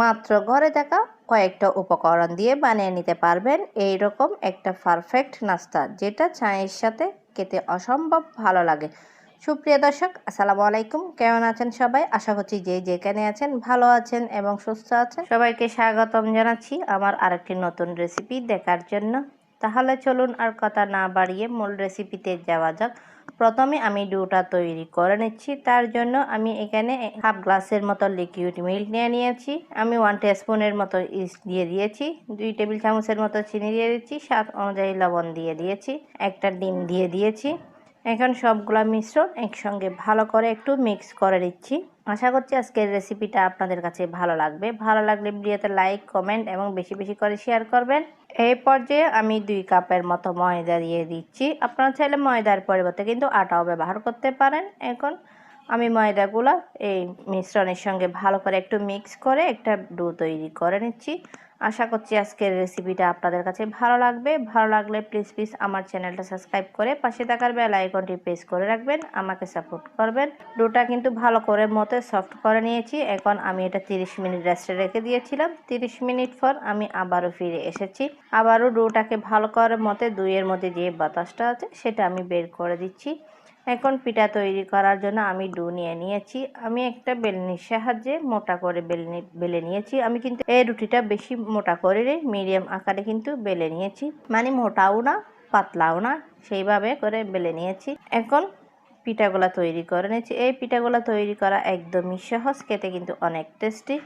মাত্র ঘরে থাকা কয়েকটা উপকরণ দিয়ে বানিয়ে নিতে পারবেন। এই রকম একটা পারফেক্ট নাস্তা, যেটা চায়ের সাথে খেতে অসম্ভব ভালো লাগে। সুপ্রিয় দর্শক, আসসালামু আলাইকুম। কেমন আছেন সবাই? আশা করছি যে যেখানে আছেন ভালো আছেন এবং সুস্থ আছেন। সবাইকে স্বাগতম জানাচ্ছি আমার আরেকটি নতুন রেসিপি দেখার জন্য। তাহলে চলুন আর কথা না বাড়িয়ে মূল রেসিপিতে যাওয়া যাক। প্রথমে আমি ডোটা তৈরি করে নিচ্ছি। তার জন্য আমি এখানে হাফ গ্লাসের মতো লিকুইড মিল্ক নিয়ে নিয়েছি। আমি ওয়ান স্পুনের মতো ইস্ট দিয়ে দিয়েছি। দুই টেবিল চামচের মতো চিনি দিয়ে দিচ্ছি। স্বাদ অনুযায়ী লবণ দিয়ে দিয়েছি। একটা ডিম দিয়ে দিয়েছি। এখন সবগুলা মিশ্রণ একসঙ্গে ভালো করে একটু মিক্স করে দিচ্ছি আশা করছি আজকের রেসিপিটা আপনাদের কাছে ভালো লাগবে। ভালো লাগলে ভিডিওতে লাইক কমেন্ট এবং বেশি বেশি করে শেয়ার করবেন। এই পর্যায়ে আমি দুই কাপের মতো ময়দা দিয়ে দিচ্ছি। আপনারা চাইলে ময়দার পরিবর্তে কিন্তু আটাও ব্যবহার করতে পারেন। এখন আমি ময়দাগুলো এই মিশ্রণের সঙ্গে ভালো করে একটু মিক্স করে একটা ডো তৈরি করে নিচ্ছি। আশা করছি আজকের রেসিপিটা আপনাদের কাছে ভালো লাগবে। ভালো লাগলে প্লিজ প্লিজ আমার চ্যানেলটা সাবস্ক্রাইব করে পাশে থাকার বেল আইকনটি প্রেস করে রাখবেন, আমাকে সাপোর্ট করবেন। ডোটা কিন্তু ভালো করে মতো সফট করে নিয়েছি। এখন আমি এটা 30 মিনিট রেস্টে রেখে দিয়েছিলাম। 30 মিনিট পর আমি আবারও ফিরে এসেছি। আবারও ডোটাকে ভালো করে মতে দুইয়ের মধ্যে যে বাতাসটা আছে সেটা আমি বের করে দিচ্ছি। এখন পিঠা তৈরি করার জন্য আমি ডু নিয়ে নিয়েছি। আমি একটা বেলনির সাহায্যে মোটা করে বেলনি, বেলে নিয়েছি। আমি কিন্তু এই রুটিটা বেশি মোটা করে মিডিয়াম আকারে কিন্তু বেলে নিয়েছি। মানে মোটাও না, পাতলাও না, সেইভাবে করে বেলে নিয়েছি। এখন পিঠাগুলা তৈরি করে নিয়েছি। এই পিঠাগুলা তৈরি করা একদমই সহজ, খেতে কিন্তু অনেক টেস্টি।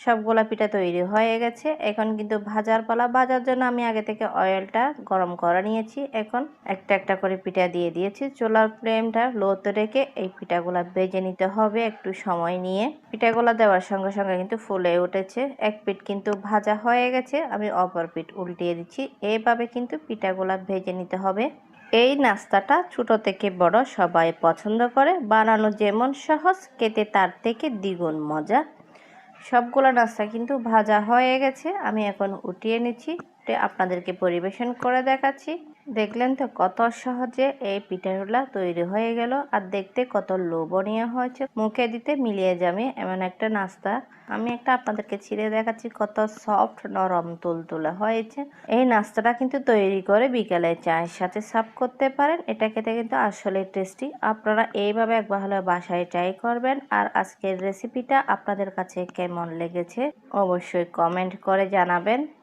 সবগুলা পিঠা তৈরি হয়ে গেছে। এখন কিন্তু ভাজার পালা। ভাজার জন্য আমি আগে থেকে অয়েলটা গরম করে নিয়েছি। এখন একটা একটা করে পিঠা দিয়ে দিয়েছি। চুলার ফ্লেমটা লোতে রেখে এই পিঠাগুলা বেজে নিতে হবে একটু সময় নিয়ে। পিঠাগুলা দেওয়ার সঙ্গে সঙ্গে কিন্তু ফুলে উঠেছে। এক পিঠ কিন্তু ভাজা হয়ে গেছে। আমি অপর পিঠ উল্টিয়ে দিচ্ছি। এইভাবে কিন্তু পিঠাগুলা ভেজে নিতে হবে। এই নাস্তাটা ছোট থেকে বড় সবাই পছন্দ করে। বানানো যেমন সহজ, খেতে তার থেকে দ্বিগুণ মজা সবগুলো নাস্তা কিন্তু ভাজা হয়ে গেছে আমি এখন উঠিয়ে নিচ্ছি। আপনাদেরকে পরিবেশন করে দেখাচ্ছি। দেখলেন তো কত সহজে এই পিঠাগুলা তৈরি হয়ে গেল আর দেখতে কত লোভনীয় হয়েছে। মুখে দিতে মিলিয়ে যাবে এমন একটা নাস্তা। আমি একটা আপনাদেরকে ছিঁড়ে দেখাচ্ছি কত সফট নরম তুলতুলে হয়েছে। এই নাস্তাটা কিন্তু তৈরি করে বিকেলে চায়ের সাথে সার্ভ করতে পারেন। এটা খেতে কিন্তু আসলে টেস্টি। আপনারা এইভাবে একবার হলে বাসায় ট্রাই করবেন। আর আজকের রেসিপিটা আপনাদের কাছে কেমন লেগেছে অবশ্যই কমেন্ট করে জানাবেন।